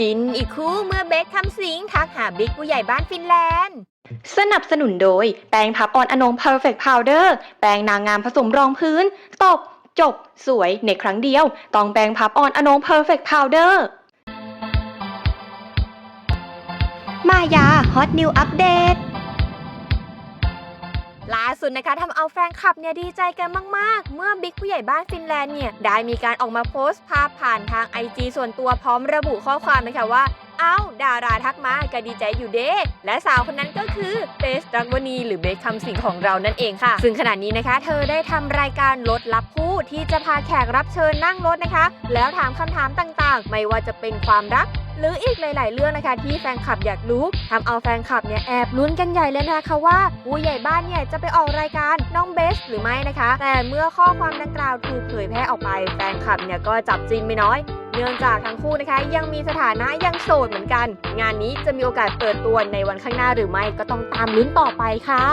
จินอีกคู่เมื่อเบคคำสิงทักหาบิ๊กผู้ใหญ่บ้านฟินแลนด์ สนับสนุนโดย แปรงพับออนอนง Perfect Powder แปรงนางงามผสมรองพื้น ตบ จบ สวยในครั้งเดียว ต้องแปรงพับออนอนง Perfect Powder มายาฮอตนิวอัปเดต ล่าสุดนะคะทำเอาแฟนคลับเนี่ยดีใจกันมากๆ เมื่อบิ๊กผู้ใหญ่บ้านฟินแลนด์เนี่ยได้มีการออกมาโพสต์ภาพผ่านทาง IG ส่วนตัวพร้อมระบุข้อความนะคะว่า เอ้า ดาราทักมาก็ดีใจอยู่เด้ และสาวคนนั้นก็คือเบสรักวนีหรือเบสคำสิงของเรานั่นเองค่ะ ซึ่งขณะนี้นะคะ เธอได้ทำรายการลดลับผู้ที่จะพาแขกรับเชิญนั่งรถนะคะ แล้วถามคำถามต่างๆ ไม่ว่าจะเป็นความรักหรืออีกหลาย ๆ เรื่องนะคะที่แฟนคลับอยากรู้ทำเอาแฟนคลับเนี่ยแอบลุ้นกันใหญ่เลยนะคะว่าผู้ใหญ่บ้านเนี่ยจะไปออกรายการน้องเบสหรือไม่นะคะ แต่เมื่อข้อความดังกล่าวถูกเผยแพร่ออกไป แฟนคลับเนี่ยก็จับจริงไม่น้อย เนื่องจากทั้งคู่นะคะ ยังมีสถานะยังโสดเหมือนกัน งานนี้จะมีโอกาสเปิดตัวในวันข้างหน้าหรือไม่ก็ต้องตามลุ้นต่อไปค่ะ